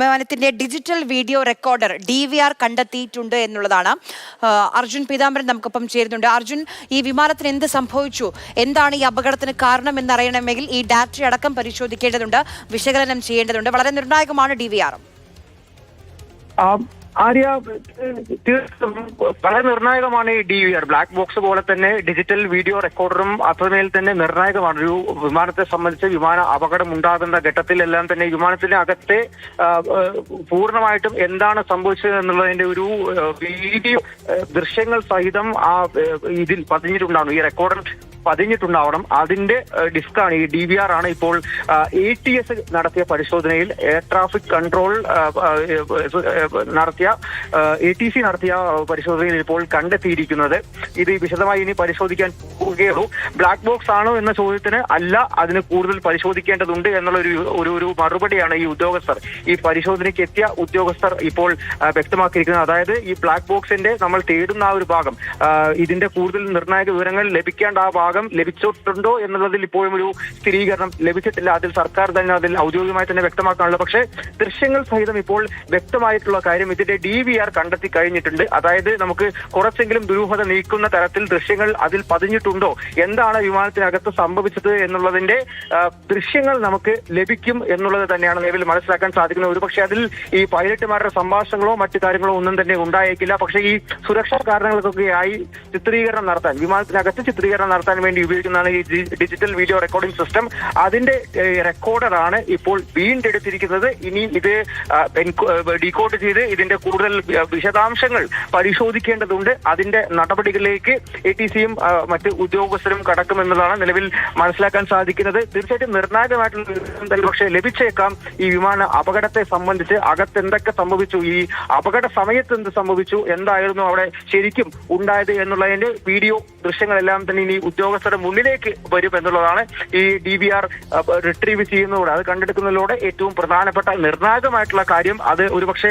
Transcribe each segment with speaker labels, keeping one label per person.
Speaker 1: വിമാനത്തിന്റെ digital video recorder D V R കണ്ടെത്തിയിട്ടുണ്ട് എന്നുള്ളതാണ്. അർജുൻ പീതാംബരൻ നമുക്കൊപ്പം ചേരുന്നുണ്ട്. അർജുൻ ഈ വിമാനത്തിന് എന്ത് സംഭവിച്ചു? എന്താണ് ഈ അപകടത്തിന് കാരണം എന്നറിയണമെങ്കിൽ ഈ ഡാറ്റ അടക്കം പരിശോധിക്കേണ്ടതുണ്ട് വിശകലനം ചെയ്യേണ്ടതുണ്ട്. വളരെ നിർണായകമാണ് ഡി വി ആർ
Speaker 2: ആര്യ തീർച്ചയായും വളരെ നിർണായകമാണ് ഈ D V R black box പോലെ തന്നെ ഡിജിറ്റൽ വീഡിയോ റെക്കോർഡറും അത്രമേൽ തന്നെ നിർണായകമാണ്. ഒരു വിമാനത്തെ സംബന്ധിച്ച് വിമാന അപകടം ഉണ്ടാകുന്ന ഘട്ടത്തിലെല്ലാം തന്നെ വിമാനത്തിന്റെ അകത്തെ പൂർണമായിട്ടും എന്താണ് സംഭവിച്ചത് എന്നുള്ളതിന്റെ ഒരു വീഡിയോ ദൃശ്യങ്ങൾ സഹിതം ആ, ഇതിൽ പതിഞ്ഞിട്ടുണ്ടാകും ഈ റെക്കോർഡർ പതിഞ്ഞിട്ടുണ്ടാവണം. അതിന്റെ ഡിസ്കാണ് ഈ ഡി വി ആർ ആണ് ഇപ്പോൾ എ ടി എസ് നടത്തിയ പരിശോധനയിൽ എയർ ട്രാഫിക് കൺട്രോൾ നടത്തിയ എ ടി സി നടത്തിയ പരിശോധനയിൽ ഇപ്പോൾ കണ്ടെത്തിയിരിക്കുന്നത്. ഇത് വിശദമായി ഇനി പരിശോധിക്കാൻ പോവുകയുള്ളൂ. ബ്ലാക്ക് ബോക്സ് ആണോ എന്ന ചോദ്യത്തിന് അല്ല അതിന് കൂടുതൽ പരിശോധിക്കേണ്ടതുണ്ട് എന്നുള്ള ഒരു ഒരു മറുപടിയാണ് ഈ ഉദ്യോഗസ്ഥർ. ഈ പരിശോധനയ്ക്ക് എത്തിയ ഉദ്യോഗസ്ഥർ ഇപ്പോൾ വ്യക്തമാക്കിയിരിക്കുന്നത്. അതായത് ഈ ബ്ലാക്ക് ബോക്സിന്റെ നമ്മൾ തേടുന്ന ആ ഒരു ഭാഗം ഇതിന്റെ കൂടുതൽ നിർണായക വിവരങ്ങൾ ലഭിക്കേണ്ട ആ ഭാഗം ലഭിച്ചിട്ടുണ്ടോ എന്നുള്ളതിൽ ഇപ്പോഴും ഒരു സ്ഥിരീകരണം ലഭിച്ചിട്ടില്ല. അതിൽ സർക്കാർ തന്നെ അതിൽ ഔദ്യോഗികമായി തന്നെ വ്യക്തമാക്കാനുള്ളത്. പക്ഷേ ദൃശ്യങ്ങൾ സഹിതം ഇപ്പോൾ വ്യക്തമായിട്ടുള്ള കാര്യം ഇതിന്റെ ഡി വി ആർ കണ്ടെത്തി കഴിഞ്ഞിട്ടുണ്ട്. അതായത് നമുക്ക് കുറച്ചെങ്കിലും ദുരൂഹത നീക്കുന്ന തരത്തിൽ ദൃശ്യങ്ങൾ അതിൽ പതിഞ്ഞിട്ടുണ്ടോ? എന്താണ് വിമാനത്തിനകത്ത് സംഭവിച്ചത് എന്നുള്ളതിന്റെ ദൃശ്യങ്ങൾ നമുക്ക് ലഭിക്കും എന്നുള്ളത് തന്നെയാണ് നിലവിൽ മനസ്സിലാക്കാൻ സാധിക്കുന്നത്. ഒരുപക്ഷെ അതിൽ ഈ പൈലറ്റുമാരുടെ സംഭാഷണങ്ങളോ മറ്റു കാര്യങ്ങളോ ഒന്നും തന്നെ ഉണ്ടായേക്കില്ല. പക്ഷേ ഈ സുരക്ഷാ കാരണങ്ങൾക്കൊക്കെയായി ചിത്രീകരണം നടത്താൻ വിമാനത്തിനകത്ത് ചിത്രീകരണം നടത്താൻ വേണ്ടി ഉപയോഗിക്കുന്നതാണ് ഈ ഡിജിറ്റൽ വീഡിയോ റെക്കോർഡിംഗ് സിസ്റ്റം അതിന്റെ റെക്കോർഡറാണ് ഇപ്പോൾ വീണ്ടെടുത്തിരിക്കുന്നത്. ഇനി ഇത് ഡീകോഡ് ചെയ്ത് ഇതിന്റെ കൂടുതൽ വിശദാംശങ്ങൾ പരിശോധിക്കേണ്ടതുണ്ട്. അതിന്റെ നടപടികളിലേക്ക് എ ടി സിയും മറ്റ് ഉദ്യോഗസ്ഥരും കടക്കുമെന്നതാണ് നിലവിൽ മനസ്സിലാക്കാൻ സാധിക്കുന്നത്. തീർച്ചയായിട്ടും നിർണായകമായിട്ടുള്ള പക്ഷെ ലഭിച്ചേക്കാം. ഈ വിമാന അപകടത്തെ സംബന്ധിച്ച് അകത്ത് എന്തൊക്കെ സംഭവിച്ചു ഈ അപകട സമയത്ത് എന്ത് സംഭവിച്ചു എന്തായിരുന്നു അവിടെ ശരിക്കും ഉണ്ടായത് എന്നുള്ളതിന്റെ വീഡിയോ ദൃശ്യങ്ങളെല്ലാം തന്നെ ഇനി ഉദ്യോഗസ്ഥരുടെ മുന്നിലേക്ക് വരും എന്നുള്ളതാണ് ഈ ഡി വി ആർ റിട്രീവ് ചെയ്യുന്നതോടെ അത് കണ്ടെടുക്കുന്നതിലൂടെ ഏറ്റവും പ്രധാനപ്പെട്ട നിർണായകമായിട്ടുള്ള കാര്യം. അത് ഒരുപക്ഷെ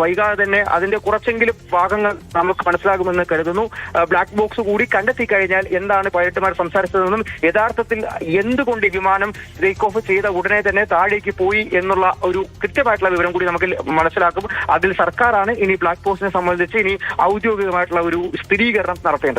Speaker 2: വൈകാതെ തന്നെ അതിന്റെ കുറച്ചെങ്കിലും ഭാഗങ്ങൾ നമുക്ക് മനസ്സിലാകുമെന്ന് കരുതുന്നു. ബ്ലാക്ക് ബോക്സ് കൂടി കണ്ടെത്തി കഴിഞ്ഞാൽ എന്താണ് പൈലറ്റുമാർ സംസാരിച്ചതെന്നും യഥാർത്ഥത്തിൽ എന്തുകൊണ്ട് ഈ വിമാനം ടേക്ക് ഓഫ് ചെയ്ത ഉടനെ തന്നെ താഴേക്ക് പോയി എന്നുള്ള ഒരു കൃത്യമായിട്ടുള്ള വിവരം കൂടി നമുക്ക് മനസ്സിലാക്കും. അതിൽ സർക്കാരാണ് ഇനി ബ്ലാക്ക് ബോക്സിനെ സംബന്ധിച്ച് ഇനി ഔദ്യോഗികമായിട്ടുള്ള ഒരു സ്ഥിരീകരണം നടത്തേണ്ടത്.